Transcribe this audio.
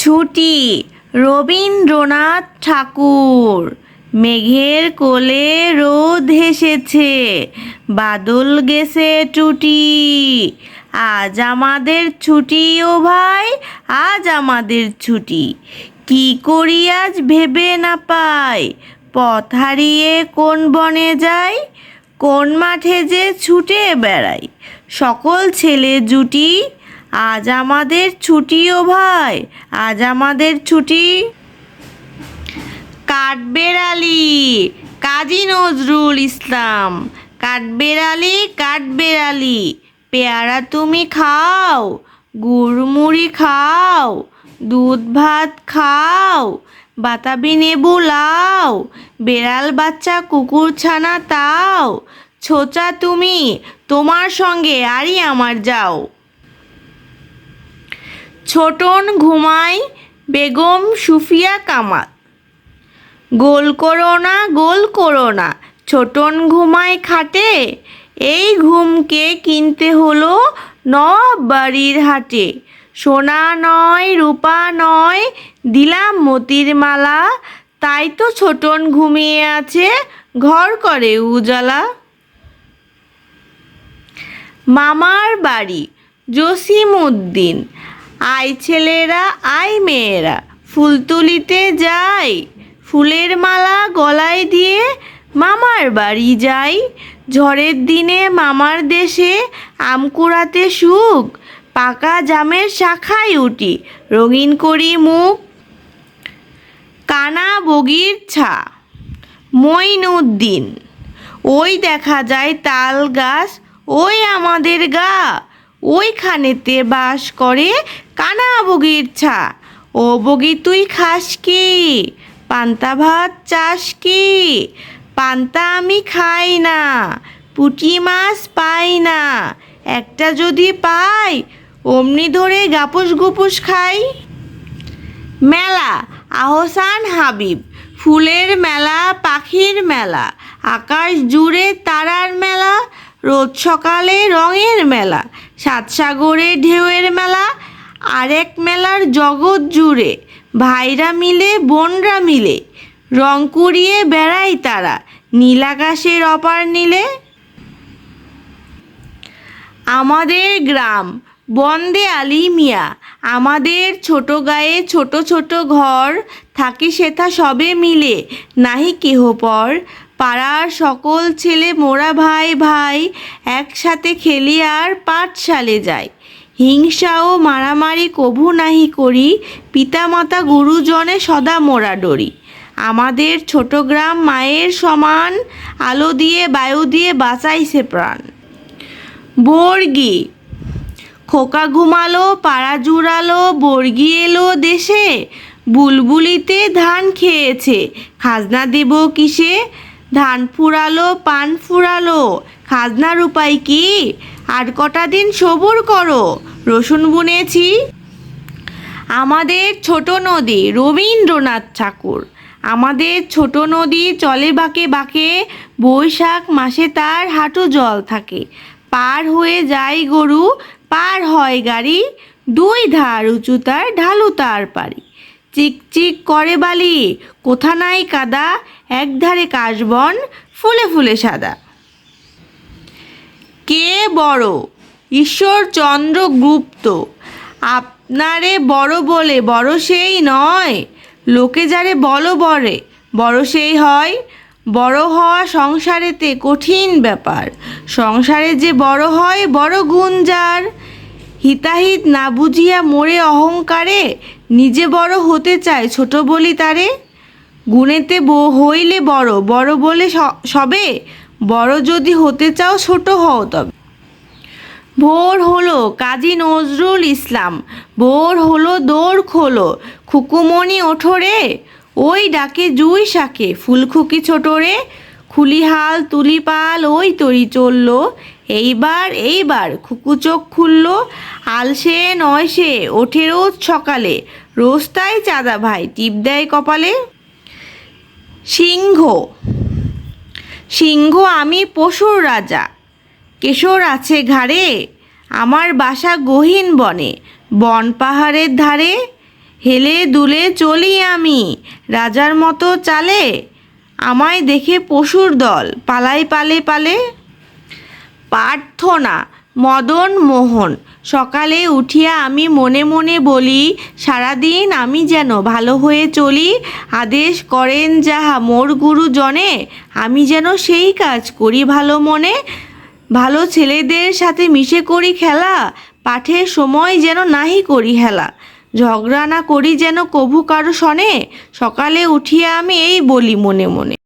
ছুটি। রবীন্দ্রনাথ ঠাকুর, মেঘের কোলে রোদ হেসেছে, বাদল গেছে টুটি। আজ আমাদের ছুটি ও ভাই, আজ আমাদের ছুটি। কি করি আজ ভেবে না পাই, পথ হারিয়ে কোন বনে যাই, কোন মাঠে যে ছুটে বেড়াই। সকল ছেলে জুটি আজ আমাদের ছুটি ও ভাই, আজ আমাদের ছুটি। কাঠবেড়ালি, কাজী নজরুল ইসলাম, কাঠবেড়ালি কাঠবেড়ালি, পেয়ারা তুমি খাও, গুড়মুড়ি খাও, দুধ ভাত খাও, বাতাবি নেবু লাও, বেড়াল বাচ্চা কুকুর ছানা তাও, ছোচা তুমি, তোমার সঙ্গে আরই আমার যাও। ছোটন ঘুমাই, বেগম সুফিয়া কামাল। গোল করো না, গোল করো না, ছোটন ঘুমায় খাটে, এই ঘুমকে কিনতে হলো নব বাড়ির হাটে। সোনা নয়, রূপা নয়, দিলাম মতির মালা, তাই তো ছোটন ঘুমিয়ে আছে, ঘর করে উজালা। মামার বাড়ি জসিম উদ্দিন আয় ছেলেরা, আয় মেয়েরা। ফুল তুলিতে যাই, ফুলের মালা গলায় দিয়ে মামার বাড়ি যাই। ঝড়ের দিনে মামার দেশে আম কুড়াতে সুখ, পাকা জামের শাখায় উঠি, রঙিন করি মুখ, কানা বগির ছা। মঈনুদ্দিন ওই দেখা যায় তাল গাছ, ওই আমাদের গা। ওইখানেতে বাস করে কানা বগির ছা। ও বগি, তুই খাস কি? পান্তা ভাত চাস কি? পান্তা আমি খাই না, পুঁটি মাছ পাই না। একটা যদি পাই, অমনি ধরে গাপুস গুপুস খাই। মেলা, আহসান হাবিব, ফুলের মেলা, পাখির মেলা, আকাশ জুড়ে তারার মেলা রোজ সকালে রঙের মেলা, সাতসাগরে ঢেউয়ের মেলা, আরেক মেলার জগৎ জুড়ে ভাইরা মিলে, বোনরা মিলে, রং কুড়িয়ে বেড়ায় তারা, নীলাকাশের অপার নীলে। আমাদের গ্রাম, বন্দে আলী মিয়া, আমাদের ছোট গায়ে ছোট ছোট ঘর, থাকি সেথা সবে মিলে, নাহি কেহ পর পাড়ার সকল ছেলে মোরা ভাই ভাই একসাথে খেলি আর পাঠশালে যায় হিংসা ও মারামারি কভু নাহি করি, পিতামাতা গুরুজনে সদা মোরা ডরি। আমাদের ছোট গ্রাম মায়ের সমান, আলো দিয়ে বায়ু দিয়ে বাঁচাইছে প্রাণ। বর্গি, খোকা ঘুমালো, পাড়া জুড়ালো, বর্গি এলো দেশে, বুলবুলিতে ধান খেয়েছে, খাজনা দেব কিসে? ধান ফুরালো, পান ফুরালো। খাজনার উপায় কি? আর কটা দিন সবুর করো? রসুন বুনেছি। আমাদের ছোট নদী, রবীন্দ্রনাথ ঠাকুর। আমাদের ছোট নদী চলে বাঁকে বাঁকে, বৈশাখ মাসে তার হাঁটু জল থাকে। পার হয়ে যায় গরু, পার হয় গাড়ি। দুই ধার উঁচু তার ঢালু তার পারি। চিক চিক করে বালি। কোথা নাই কাদা, একধারে কাশবন, ফুলে ফুলে সাদা। কে বড়? ঈশ্বরচন্দ্র গুপ্ত। আপনারে বড় বলে, বড় সেই নয়। লোকে যারে বলো বরে বড় সেই হয়। বড় হওয়া সংসারেতে কঠিন ব্যাপার। সংসারে যে বড় হয়, বড় গুণ যার। হিতাহিত না বুঝিয়া মোরে অহংকারে নিজে বড় হতে চায়, ছোট বলি তারে? গুণেতে হইলে বড় বড় বলে সবে? বড় যদি হতে চাও, ছোট হও তবে। ভোর হলো কাজী নজরুল ইসলাম, ভোর হলো দৌড় খোলো, খুকুমণি ওঠোরে ওই ডাকে জুই শাকে, ফুলখুকি ছোটরে খুলিহাল তুলিপাল ওই তরি চলল এইবার এইবার খুকু চোখ খুললো, আলসে নয় সে ওঠে রোজ সকালে। রোজ তাই চাঁদা ভাই, টিপ দেয় কপালে। সিংহ সিংহ আমি পশুর রাজা। কেশর আছে ঘাড়ে, আমার বাসা গহীন বনে। বন পাহাড়ের ধারে, হেলে দুলে চলি আমি। রাজার মতো চালে, আমায় দেখে পশুর দল পালাই পালে পালে। প্রার্থনা, মদন মোহন। সকালে উঠিয়া আমি মনে মনে বলি, সারাদিন আমি যেন ভালো হয়ে চলি, আদেশ করেন যাহা মোর গুরুজনে, আমি যেন সেই কাজ করি ভালো মনে। ভালো ছেলেদের সাথে মিশে করি খেলা পাঠের সময় যেন নাহি করি হেলা। ঝগড়া না করি যেন কভু কারও শনে সকালে উঠিয়া আমি এই বলি মনে মনে।